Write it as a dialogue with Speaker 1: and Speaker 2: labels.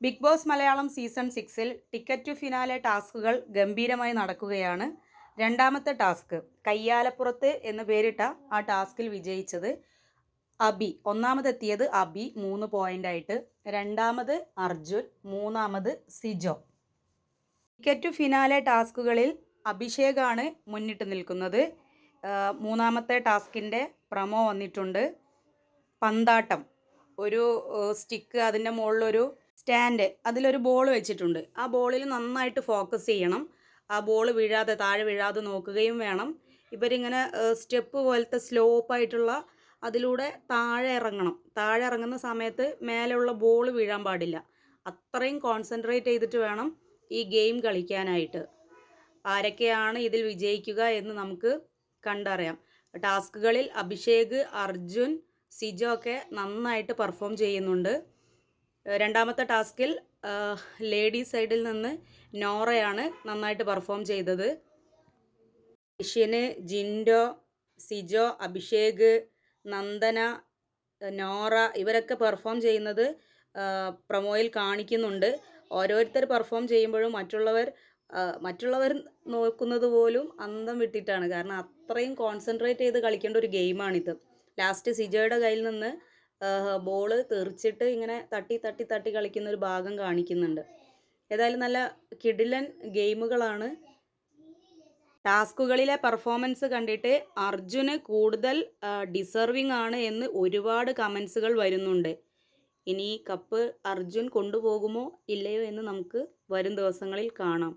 Speaker 1: Big Boss Malayalam season സിക്സിൽ ticket to finale ടാസ്കുകൾ ഗംഭീരമായി നടക്കുകയാണ്. രണ്ടാമത്തെ ടാസ്ക് കയ്യാലപ്പുറത്ത് എന്ന് പേരിട്ട ആ ടാസ്കിൽ വിജയിച്ചത് അബി. ഒന്നാമതെത്തിയത് അബി മൂന്ന് പോയിന്റായിട്ട് രണ്ടാമത് അർജുൻ മൂന്നാമത് സിജോ. ടിക്കറ്റ് ടു ഫിനാലെ ടാസ്കുകളിൽ അഭിഷേകാണ് മുന്നിട്ട് നിൽക്കുന്നത്. മൂന്നാമത്തെ ടാസ്കിന്റെ പ്രമോ വന്നിട്ടുണ്ട്. പന്താട്ടം. ഒരു സ്റ്റിക്ക് അതിന്റെ മുകളിലൊരു സ്റ്റാൻഡ് അതിലൊരു ബോൾ വെച്ചിട്ടുണ്ട്. ആ ബോളിൽ നന്നായിട്ട് ഫോക്കസ് ചെയ്യണം. ആ ബോൾ വീഴാതെ താഴെ വീഴാതെ നോക്കുകയും വേണം. ഇവരിങ്ങനെ സ്റ്റെപ്പ് പോലത്തെ സ്ലോപ്പായിട്ടുള്ള അതിലൂടെ താഴെ ഇറങ്ങണം. താഴെ ഇറങ്ങുന്ന സമയത്ത് മേലെയുള്ള ബോൾ വീഴാൻ പാടില്ല. അത്രയും കോൺസെൻട്രേറ്റ് ചെയ്തിട്ട് വേണം ഈ ഗെയിം കളിക്കാനായിട്ട്. ആരൊക്കെയാണ് ഇതിൽ വിജയിക്കുക എന്ന് നമുക്ക് കണ്ടറിയാം. ടാസ്കുകളിൽ അഭിഷേക് അർജുൻ സിജോ ഒക്കെ നന്നായിട്ട് പെർഫോം ചെയ്യുന്നുണ്ട്. രണ്ടാമത്തെ ടാസ്കിൽ ലേഡീസ് സൈഡിൽ നിന്ന് നോറയാണ് നന്നായിട്ട് പെർഫോം ചെയ്തത്. ഇഷ്യന് ജിൻഡോ സിജോ അഭിഷേക് നന്ദന നോറ ഇവരൊക്കെ പെർഫോം ചെയ്യുന്നത് പ്രൊമോയിൽ കാണിക്കുന്നുണ്ട്. ഓരോരുത്തർ പെർഫോം ചെയ്യുമ്പോഴും മറ്റുള്ളവർ മറ്റുള്ളവർ നോക്കുന്നത് പോലും അന്തം വിട്ടിട്ടാണ്. കാരണം അത്രയും കോൺസെൻട്രേറ്റ് ചെയ്ത് കളിക്കേണ്ട ഒരു ഗെയിമാണിത്. ലാസ്റ്റ് സിജോയുടെ കയ്യിൽ നിന്ന് ബോൾ തെറിച്ചിട്ട് ഇങ്ങനെ തട്ടി തട്ടി തട്ടി കളിക്കുന്ന ഒരു ഭാഗം കാണിക്കുന്നുണ്ട്. ഏതായാലും നല്ല കിടിലൻ ഗെയിമുകളാണ് ടാസ്കുകളിലെ പെർഫോമൻസ് കണ്ടിട്ട് അർജുന് കൂടുതൽ ഡിസേർവിംഗ് ആണ് എന്ന് ഒരുപാട് കമൻസുകൾ വരുന്നുണ്ട്. ഇനി കപ്പ് അർജുൻ കൊണ്ടുപോകുമോ ഇല്ലയോ എന്ന് നമുക്ക് വരും ദിവസങ്ങളിൽ കാണാം.